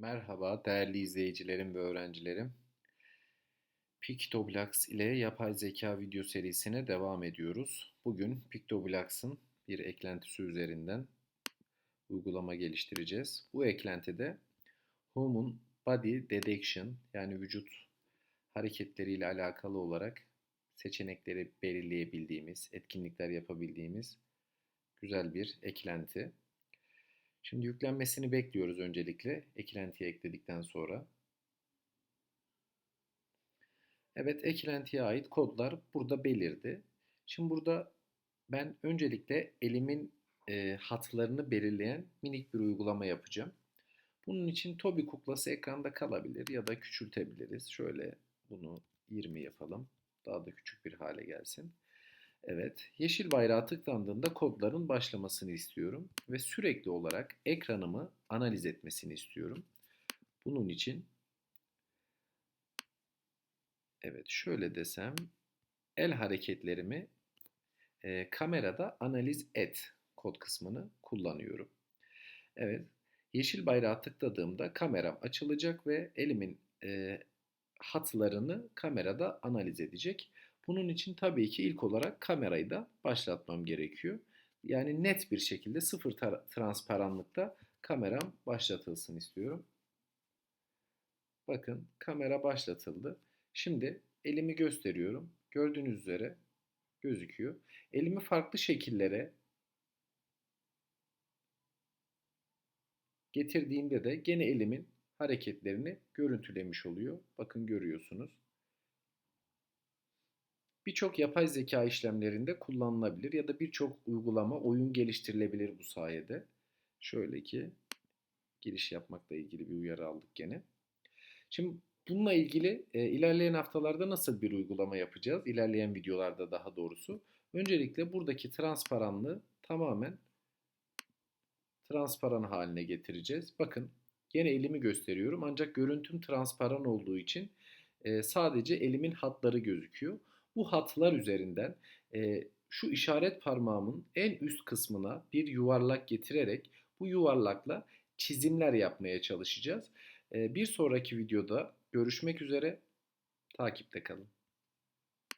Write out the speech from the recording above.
Merhaba değerli izleyicilerim ve öğrencilerim. Pictoblox ile yapay zeka video serisine devam ediyoruz. Bugün Pictoblox'ın bir eklentisi üzerinden uygulama geliştireceğiz. Bu eklentide Human Body Detection yani vücut hareketleriyle alakalı olarak seçenekleri belirleyebildiğimiz, etkinlikler yapabildiğimiz güzel bir eklenti. Şimdi yüklenmesini bekliyoruz öncelikle eklentiye ekledikten sonra. Evet eklentiye ait kodlar burada belirdi. Şimdi burada ben öncelikle elimin e, hatlarını belirleyen minik bir uygulama yapacağım. Bunun için Tobi kuklası ekranda kalabilir ya da küçültebiliriz. Şöyle bunu 20 yapalım. Daha da küçük bir hale gelsin. Evet, yeşil bayrağa tıklandığında kodların başlamasını istiyorum ve sürekli olarak ekranımı analiz etmesini istiyorum. Bunun için evet şöyle desem el hareketlerimi e, kamerada analiz et kod kısmını kullanıyorum. Evet, yeşil bayrağa tıkladığımda kameram açılacak ve elimin e, hatlarını kamerada analiz edecek. Bunun için tabii ki ilk olarak kamerayı da başlatmam gerekiyor. Yani net bir şekilde sıfır transparanlıkta kameram başlatılsın istiyorum. Bakın kamera başlatıldı. Şimdi elimi gösteriyorum. Gördüğünüz üzere gözüküyor. Elimi farklı şekillere getirdiğimde de gene elimin hareketlerini görüntülemiş oluyor. Bakın görüyorsunuz birçok yapay zeka işlemlerinde kullanılabilir ya da birçok uygulama, oyun geliştirilebilir bu sayede. Şöyle ki giriş yapmakla ilgili bir uyarı aldık gene. Şimdi bununla ilgili e, ilerleyen haftalarda nasıl bir uygulama yapacağız? İlerleyen videolarda daha doğrusu. Öncelikle buradaki transparanlığı tamamen transparan haline getireceğiz. Bakın gene elimi gösteriyorum ancak görüntüm transparan olduğu için e, sadece elimin hatları gözüküyor. Bu hatlar üzerinden e, şu işaret parmağımın en üst kısmına bir yuvarlak getirerek bu yuvarlakla çizimler yapmaya çalışacağız. E, bir sonraki videoda görüşmek üzere. Takipte kalın.